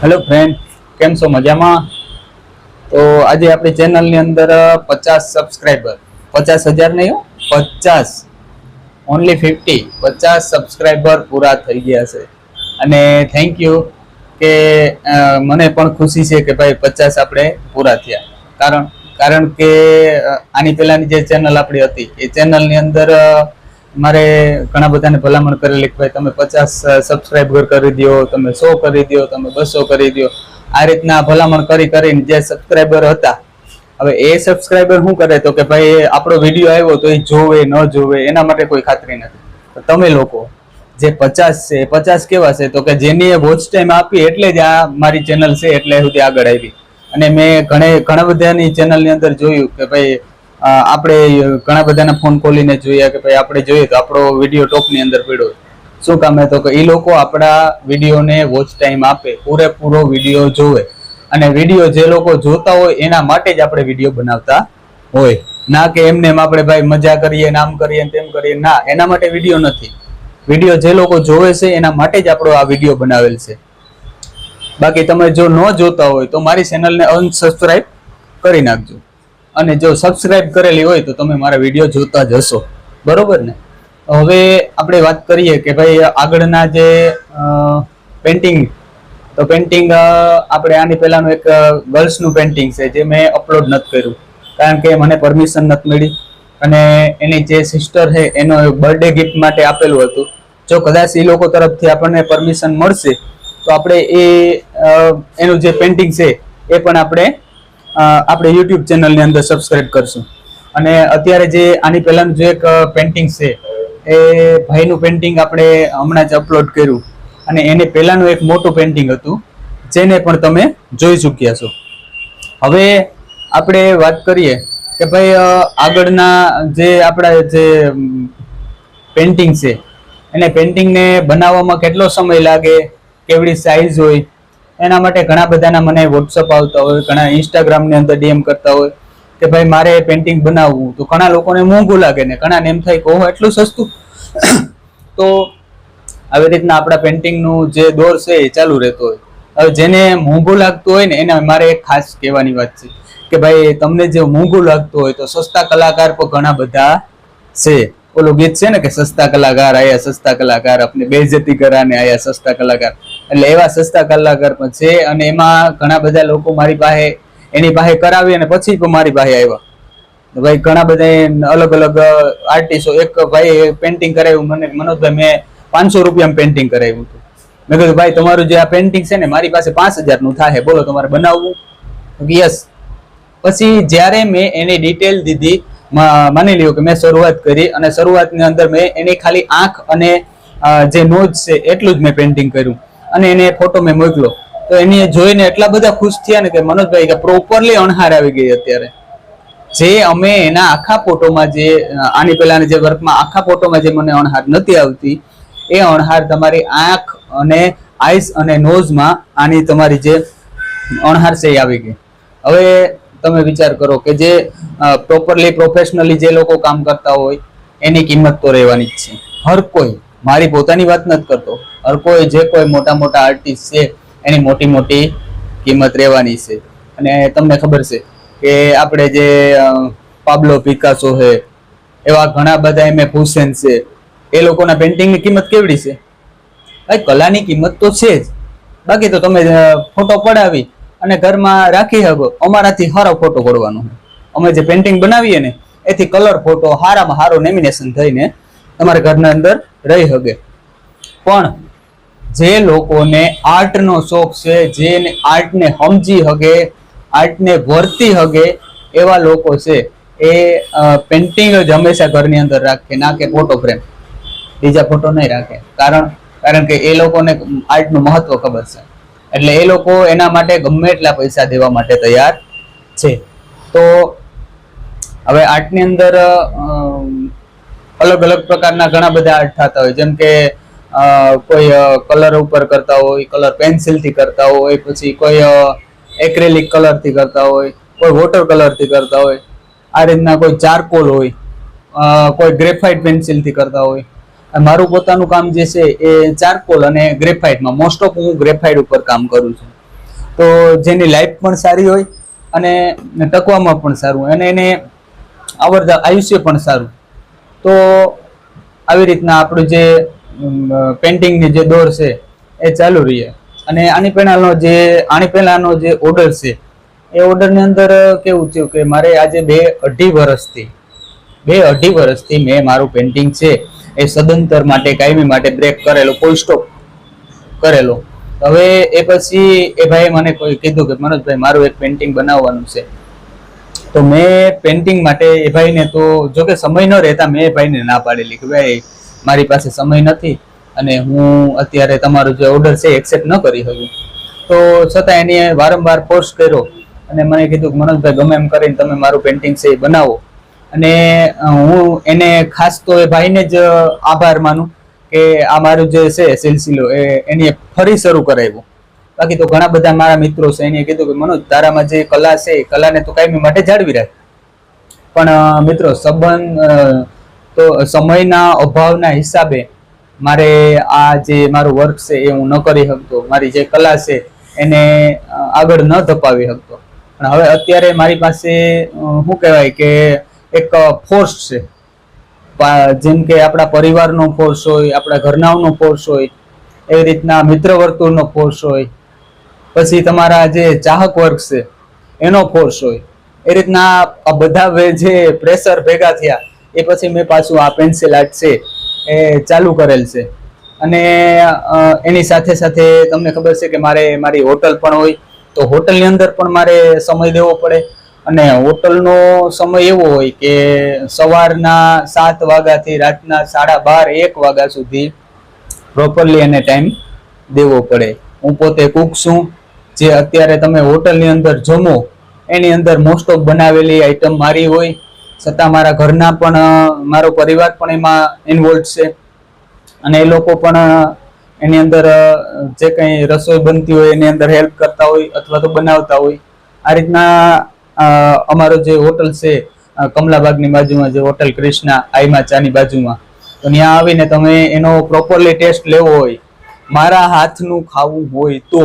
Hello friend કેમ છો? મજામાં? તો આજે આપણી ચેનલની અંદર પચાસ સબસ્ક્રાઈબર પચાસ હજાર નહીં હો, પચાસ. ઓનલી ફિફ્ટી પચાસ સબસ્ક્રાઈબર પૂરા થઈ ગયા છે. અને થેન્ક યુ કે મને પણ ખુશી છે કે ભાઈ પચાસ આપણે પૂરા થયા. કારણ કારણ કે આની પહેલાંની જે ચેનલ આપણી હતી, એ ચેનલની અંદર મારે ઘણા બધાને ભલામણ કરેલી કે ભાઈ તમે પચાસ સબસ્ક્રાઈબર કરી દો તમે સો કરી દો તમે બસો કરી દો આ રીતના ભલામણ કરી કરીને જે સબસ્ક્રાઈબર હતા, હવે એ સબસ્ક્રાઈબર શું કરે તો કે ભાઈ આપણો વીડિયો આવ્યો તો એ જોવે, ન જોવે, એના માટે કોઈ ખાતરી નથી. તો તમે લોકો, જે પચાસ છે પચાસ કેવા છે? તો કે જેની વોચ ટાઈમ આપી એટલે જ આ મારી ચેનલ છે, એટલે સુધી આગળ આવી. અને મેં ઘણે, ઘણા બધાની ચેનલની અંદર જોયું કે ભાઈ આપણે ઘણા બધાના ફોન ખોલીને જોઈએ કે ભાઈ આપણે જોઈએ તો આપણો વીડિયો ટોપની અંદર પડ્યો શું કામ? તો કે એ લોકો આપણા વિડીયોને વોચ ટાઈમ આપે, પૂરેપૂરો વીડિયો જોવે. અને વીડિયો જે લોકો જોતા હોય, એના માટે જ આપણે વીડિયો બનાવતા હોય. ના કે એમને એમ આપણે ભાઈ મજા કરીએ નામ કરીએ તેમ કરીએ. ના, એના માટે વીડિયો નથી. વીડિયો જે લોકો જોવે છે, એના માટે જ આપણો આ વીડિયો બનાવેલ છે. બાકી તમે જો ન જોતા હોય, તો મારી ચેનલને અનસબસ્ક્રાઇબ કરી નાખજો. અને જો સબસ્ક્રાઇબ કરેલી હોય તો તમે મારા વીડિયો જોતા જ હશો. બરોબર ને? હવે આપણે વાત કરીએ કે ભાઈ આગળના જે પેન્ટિંગ તો પેન્ટિંગ આપણે આની પહેલાંનું એક ગર્લ્સનું પેન્ટિંગ છે જે મેં અપલોડ નથી કર્યું. કારણ કે મને પરમિશન નથી મળી. અને એની જે સિસ્ટર છે, એનો બર્થડે ગિફ્ટ માટે આપેલું હતું. જો કદાચ એ લોકો તરફથી આપણને પરમિશન મળશે, તો આપણે એ એનું જે પેન્ટિંગ છે, એ પણ આપણે આપણે યુટ્યુબ ચેનલની અંદર સબસ્ક્રાઇબ કરશું. અને અત્યારે જે આની પહેલાનું જે એક પેન્ટિંગ છે, એ ભાઈનું પેન્ટિંગ આપણે હમણાં જ અપલોડ કર્યું. અને એને પહેલાંનું એક મોટું પેન્ટિંગ હતું, જેને પણ તમે જોઈ ચૂક્યા છો. હવે આપણે વાત કરીએ કે ભાઈ આગળના જે આપણા જે પેન્ટિંગ છે, એને પેન્ટિંગને બનાવવામાં કેટલો સમય લાગે, કેવડી સાઇઝ હોય એના માટે ઘણા બધાના મને વોટ્સઅપ આવતા હોય, ઘણા ઇન્સ્ટાગ્રામની અંદર ડીએમ કરતા હોય કે ભાઈ મારે પેન્ટિંગ બનાવવું તો ઘણા લોકોને મોંઘું લાગે ને ઘણાને એમ થાય કે ઓહો, એટલું સસ્તું. તો આવી રીતના આપણા પેન્ટિંગનું જે દોર છે એ ચાલુ રહેતો હોય. હવે જેને મોંઘું લાગતું હોય ને એને મારે એક ખાસ કહેવાની વાત છે કે ભાઈ તમને જે મોંઘું લાગતું હોય તો સસ્તા કલાકાર પણ ઘણા બધા છે. ઓલું ગીત છે ને કે સસ્તા કલાકાર, આયા સસ્તા કલાકાર આપણે બેઇજ્જતી કરાને આયા સસ્તા કલાકાર. એટલે એવા સસ્તા કલાકાર પણ છે અને એમાં ઘણા બધા લોકો મારી પાસે એની પાસે કરાવી અને પછી પણ મારી પાસે આવ્યા. ભાઈ ઘણા બધા અલગ અલગ આર્ટિસ્ટો એક ભાઈ પેન્ટિંગ કરાવ્યું, મને મનોજભાઈ મેં પાંચસો રૂપિયામાં પેન્ટિંગ કરાવ્યું હતું. મેં કીધું, ભાઈ, તમારું જે આ પેન્ટિંગ છે ને, મારી પાસે પાંચ હજારનું થાય બોલો તમારે બનાવવું. યસ. પછી જ્યારે મેં એની ડિટેલ દીધી માની લ્યો કે મેં શરૂઆત કરી અને શરૂઆતની અંદર મેં એની ખાલી આંખ અને જે નોઝ છે, એટલું જ મેં પેન્ટિંગ કર્યું. અને એને ફોટો મેં મોકલ્યો. તો એની જોઈને એટલા બધા ખુશ થયા ને કે મનોજભાઈ કે પ્રોપરલી અણહાર આવી ગઈ અત્યારે. જે અમે એના આખા ફોટોમાં જે, આની પહેલાના જે વર્કમાં આખા ફોટોમાં જે મને અણહાર નથી આવતી, એ અણહાર તમારી આંખ અને આઈસ અને નોઝમાં આની તમારી જે અણહાર છે એ આવી ગઈ. હવે તમે વિચાર કરો કે જે પ્રોપરલી પ્રોફેશનલી જે લોકો કામ કરતા હોય, એની કિંમત તો રહેવાની જ છે. હર કોઈ. મારી પોતાની વાત નથી કરતો. હર કોઈ જે કોઈ મોટા મોટા આર્ટિસ્ટ છે, એની મોટી મોટી કિંમત રહેવાની છે. અને તમને ખબર છે કે આપણે જે પાબલો પિકાસો છે, એવા ઘણા બધા એમ એફ હુસેન છે, એ લોકોના પેન્ટિંગની કિંમત કેવડી છે? ભાઈ, કલાની કિંમત તો છે જ. બાકી તો તમે ફોટો પડાવી અને ઘરમાં રાખી શકો. અમારાથી સારો ફોટો પડવાનો અમે જે પેન્ટિંગ બનાવીએ ને, એથી કલર ફોટો સારામાં સારો લેમિનેશન થઈને તમારા ઘરના અંદર રહી શકે પણ જે લોકોને આર્ટનો શોખ છે, જે આર્ટને સમજી હગે, આર્ટને વર્તી હગે, એવા લોકો છે, એ પેન્ટિંગ જ હંમેશા ઘરની અંદર રાખે, ના કે ફોટો ફ્રેમ બીજા ફોટો નહીં રાખે. કારણ કારણ કે એ લોકોને આર્ટનું મહત્વ ખબર છે. એટલે એ લોકો એના માટે ગમે એટલા પૈસા દેવા માટે તૈયાર છે. તો હવે આર્ટની અંદર અલગ અલગ પ્રકારના ઘણા બધા આર્ટ થતા હોય. જેમ કે કોઈ કલર ઉપર કરતા હોય કલર પેન્સિલથી કરતા હોય પછી કોઈ એક્રેલિક કલરથી કરતા હોય, કોઈ વોટર કલરથી કરતા હોય. આ રીતના કોઈ ચારકોલ હોય કોઈ ગ્રેફાઇટ પેન્સિલથી કરતા હોય. મારું પોતાનું કામ જે છે એ ચારકોલ અને ગ્રેફાઇટમાં મોસ્ટ ઓફ હું ગ્રેફાઇટ ઉપર કામ કરું છું. તો જેની લાઈફ પણ સારી હોય અને ટકવામાં પણ સારું અને એને આવડતા આયુષ્ય પણ સારું. તો આવી રીતના આપણું જે પેન્ટિંગની જે દોર છે, એ ચાલુ રહીએ અને આની પહેલાંનો જે, આની પહેલાંનો જે ઓર્ડર છે, એ ઓર્ડરની અંદર કેવું થયું કે મારે આજે બે અઢી વર્ષથી બે અઢી વર્ષથી મેં મારું પેન્ટિંગ છે, એ સદંતર માટે, કાયમી માટે બ્રેક કરેલો કોઈ સ્ટોપ કરેલો. હવે એ પછી એ ભાઈ મને કોઈ કીધું કે મનોજભાઈ, મારું એક પેન્ટિંગ બનાવવાનું છે. તો મેં પેન્ટિંગ માટે એ ભાઈને તો જો કે સમય ન રહેતા મેં એ ભાઈને ના પાડેલી કે ભાઈ, મારી પાસે સમય નથી અને હું અત્યારે તમારો જે ઓર્ડર છે એક્સેપ્ટ ન કરી શકું. તો છતાં એને વારંવાર ફોર્સ કર્યો અને મને કીધું કે મનોજભાઈ ગમે એમ કરીને તમે મારું પેન્ટિંગ છે એ બનાવો. અને હું એને ખાસ તો એ ભાઈને જ આભાર માનું કે આ મારું જે છે, સિલસિલો, એ એની ફરી શરૂ કરાવ્યું. બાકી તો ઘણા બધા મારા મિત્રો છે, એને કીધું કે, મનોજ, તારામાં જે કલા છે, એ કલાને તો કાયમી માટે જાળવી રાખ. પણ મિત્રો, સંબંધ તો સમયના અભાવના હિસાબે મારે આ જે મારું વર્ક છે, એ હું ન કરી શકતો. મારી જે કલા છે, એને આગળ ન ધપાવી શકતો. પણ હવે અત્યારે મારી પાસે શું કહેવાય કે, એક ફોર્સ છે. જેમ કે આપણા પરિવારનો ફોર્સ હોય, આપણા ઘરનાઓનો ફોર્સ હોય, એવી રીતના મિત્ર વર્તુળનો ફોર્સ હોય પછી તમારા જે ચાહક વર્ગ છે, એનો ફોર્સ હોય. એ રીતના આ બધા જે પ્રેશર ભેગા થયા, એ પછી મેં પાછું આ પેન્સિલ આર્ટ છે, એ ચાલુ કરેલ છે. અને એની સાથે સાથે તમને ખબર છે કે મારે મારી હોટલ પણ હોય, તો હોટલની અંદર પણ મારે સમય દેવો પડે. અને હોટલનો સમય એવો હોય કે સવારના સાત વાગ્યાથી રાતના સાડા બાર, એક વાગ્યા સુધી પ્રોપરલી એને ટાઈમ દેવો પડે. હું પોતે કુક છું જે અત્યારે તમે હોટલની અંદર જમો, એની અંદર મોસ્ટ ઓફ બનાવેલી આઈટમ મારી હોય. છતાં મારા ઘરના પણ મારો પરિવાર પણ એમાં ઇન્વોલ્વ છે. અને એ લોકો પણ એની અંદર જે કંઈ રસોઈ બનતી હોય એની અંદર હેલ્પ કરતા હોય અથવા તો બનાવતા હોય. આ રીતના અમારો જે હોટલ છે કમલાબાગની બાજુમાં જે હોટલ ક્રિષ્ના આઈમા ચાની બાજુમાં. તો ત્યાં આવીને તમે એનો પ્રોપરલી ટેસ્ટ લેવો હોય. મારા હાથનું ખાવું હોય તો.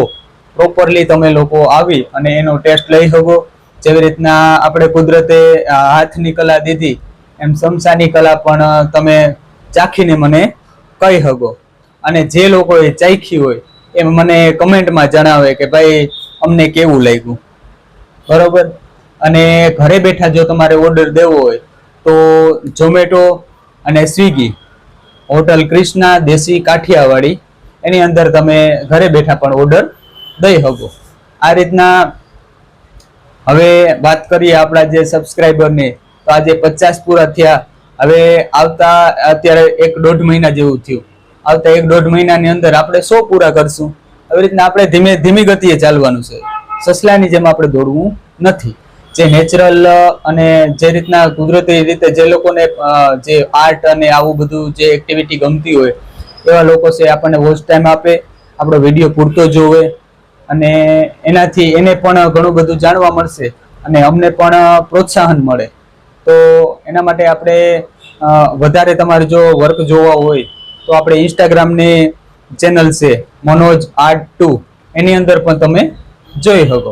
પ્રોપરલી તમે લોકો આવી અને એનો ટેસ્ટ લઈ શકો. જેવી રીતના આપણે કુદરતે હાથની કલા દીધી, એમ સમસાની કલા પણ તમે ચાખીને મને કહી શકો. અને જે લોકોએ ચાખી હોય એ મને કમેન્ટમાં જણાવે કે ભાઈ, અમને કેવું લાગ્યું? બરોબર? અને ઘરે બેઠા જો તમારે ઓર્ડર દેવો હોય, તો ઝોમેટો અને સ્વિગી, હોટલ ક્રિષ્ના દેશી કાઠિયાવાડી, એની અંદર તમે ઘરે બેઠા પણ ઓર્ડર દઈ શકો આ રીતના હવે વાત કરીએ આપણા જે સબસ્ક્રાઈબરની તો આજે પચાસ પૂરા થયા. હવે આવતા, અત્યારે એક દોઢ મહિના જેવું થયું. આવતા એક દોઢ મહિનાની અંદર આપણે સો પૂરા કરશું. આવી રીતના આપણે ધીમે, ધીમી ગતિએ ચાલવાનું છે. સસલાની જેમ આપણે દોડવું નથી. જે નેચરલ અને જે રીતના કુદરતી રીતે જે લોકોને જે આર્ટ અને આવું બધું જે એક્ટિવિટી ગમતી હોય, એવા લોકો છે આપણને વોચ ટાઈમ આપે. આપણો વીડિયો પૂરતો જોવે. અને એનાથી એને પણ ઘણું બધું જાણવા મળશે અને અમને પણ પ્રોત્સાહન મળે. તો એના માટે આપણે વધારે તમારે જો વર્ક જોવા હોય, તો આપણે ઇન્સ્ટાગ્રામની ચેનલ છે મનોજ આર્ટ ટુ, એની અંદર પણ તમે જોઈ શકો.